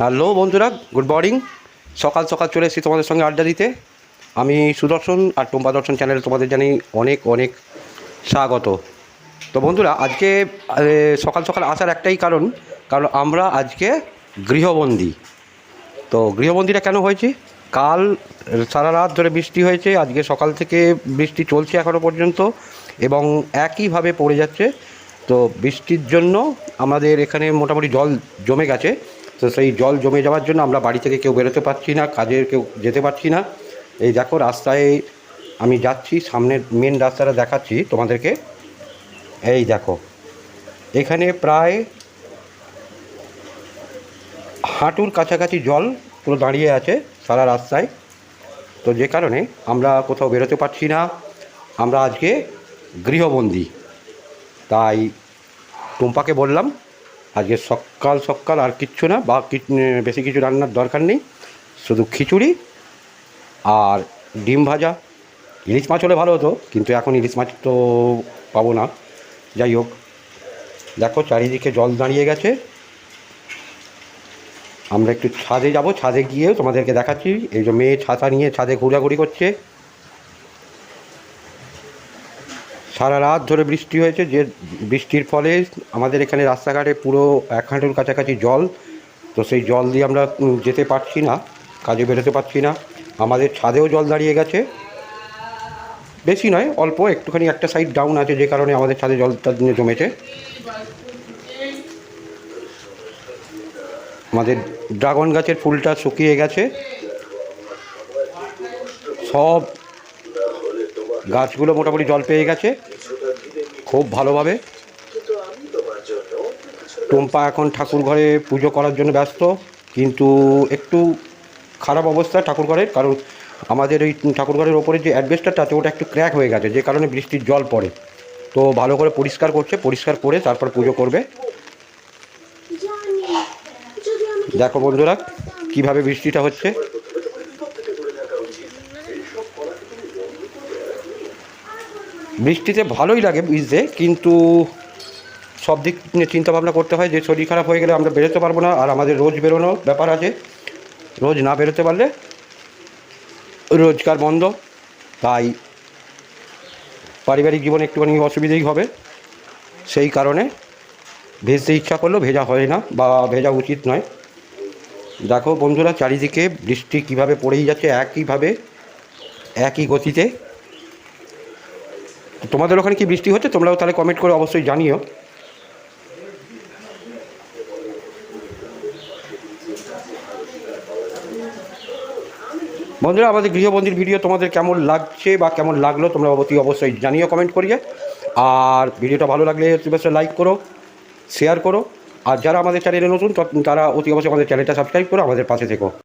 Hello বন্ধুরা, good morning. সকাল সকাল চলে এসেছি তোমাদের সঙ্গে আড্ডা দিতে। আমি সুদর্শন আর টুম্পা দর্শন চ্যানেলে তোমাদের জানি অনেক অনেক স্বাগত। তো বন্ধুরা, আজকে সকাল সকাল আসার একটাই কারণ কারণ আমরা আজকে গৃহবন্দী। তো গৃহবন্দীটা কেন হয়েছে? কাল সারা রাত ধরে বৃষ্টি হয়েছে, আজকে সকাল থেকে বৃষ্টি চলছে এখনও পর্যন্ত এবং একইভাবে পড়ে যাচ্ছে। তো বৃষ্টির জন্য আমাদের এখানে মোটামুটি জল জমে গেছে, তো সেই জল জমে যাওয়ার জন্য আমরা বাড়ি থেকে কেউ বেরোতে পারছি না কাজে কেউ যেতে পারছি না। এই দেখো রাস্তায় আমি যাচ্ছি সামনের মেন রাস্তাটা দেখাচ্ছি তোমাদেরকে। এই দেখো, এখানে প্রায় হাঁটুর কাছাকাছি জল পুরো দাঁড়িয়ে আছে সারা রাস্তায়। তো যে কারণে আমরা কোথাও বেরোতে পারছি না। আমরা আজকে গৃহবন্দী, তাই টুম্পাকে বললাম, আজকে সকাল সকাল আর কিচ্ছু না, বা বেশি কিছু রান্নার দরকার নেই, শুধু খিচুড়ি আর ডিম ভাজা। ইলিশ মাছ হলে ভালো হতো, কিন্তু এখন ইলিশ মাছ তো পাবো না। যাই হোক, দেখো চারিদিকে জল দাঁড়িয়ে গেছে। আমরা একটু ছাদে যাব, ছাদে গিয়ে তোমাদেরকে দেখাচ্ছি। এই যে মেয়ে ছাতা নিয়ে ছাদে ঘোরাঘুরি করছে। সারা রাত ধরে বৃষ্টি হয়েছে, যে বৃষ্টির ফলে আমাদের এখানে রাস্তাঘাটে পুরো এক হাঁটুর কাছাকাছি জল, তো সেই জল দিয়ে আমরা যেতে পারছি না, কাজে বেরোতে পারছি না। আমাদের ছাদেও জল দাঁড়িয়ে গেছে। বেশি নয়, অল্প, একটুখানি একটা সাইড ডাউন আছে যে কারণে আমাদের ছাদে জলটা জমেছে। আমাদের ড্রাগন গাছের ফুলটা শুকিয়ে গেছে। সব গাছগুলো মোটামুটি জল পেয়ে গেছে। খুব ভালোভাবে। টুম্পা এখন ঠাকুর ঘরে পুজো করার জন্য ব্যস্ত, কিন্তু একটু খারাপ অবস্থা ঠাকুর ঘরের, কারণ আমাদের ওই ঠাকুর ঘরের ওপরে যে অ্যাডভেস্টারটা আছে, ওটা একটু ক্র্যাক হয়ে গেছে, যে কারণে বৃষ্টির জল পড়ে। তো ভালো করে পরিষ্কার করছে, পরিষ্কার করে তারপর পুজো করবে। দেখো বন্ধুরা, কীভাবে বৃষ্টিটা হচ্ছে। বৃষ্টিতে ভালোই লাগে বুঝতে কিন্তু সব দিক নিয়ে চিন্তা ভাবনা করতে হয় যে শরীর খারাপ হয়ে গেলে আমরা বেরোতে পারব না, আর আমাদের রোজ বেরোনো ব্যাপার আছে। রোজ না বেরোতে পারলে রোজগার বন্ধ তাই পারিবারিক জীবনে একটুখানি অসুবিধেই হবে। সেই কারণে ভেজতে ইচ্ছা করলেও ভেজা হয় না বা ভেজা উচিত নয়। দেখো বন্ধুরা, চারিদিকে বৃষ্টি কীভাবে পড়েই যাচ্ছে, একইভাবে, একই গতিতে তোমাদের ওখানে কি বৃষ্টি হচ্ছে? তোমরাও তাহলে কমেন্ট করে অবশ্যই জানিও। বন্ধুরা, আমাদের গৃহবন্দির ভিডিও তোমাদের কেমন লাগছে বা কেমন লাগল তোমরা অতি অবশ্যই জানিও কমেন্ট করিয়ে। আর ভিডিওটা ভালো লাগলে অবশ্যই লাইক করো শেয়ার করো। আর যারা আমাদের চ্যানেলে নতুন, তারা অতি অবশ্যই আমাদের চ্যানেলটা সাবস্ক্রাইব করো, আমাদের পাশে থেকো।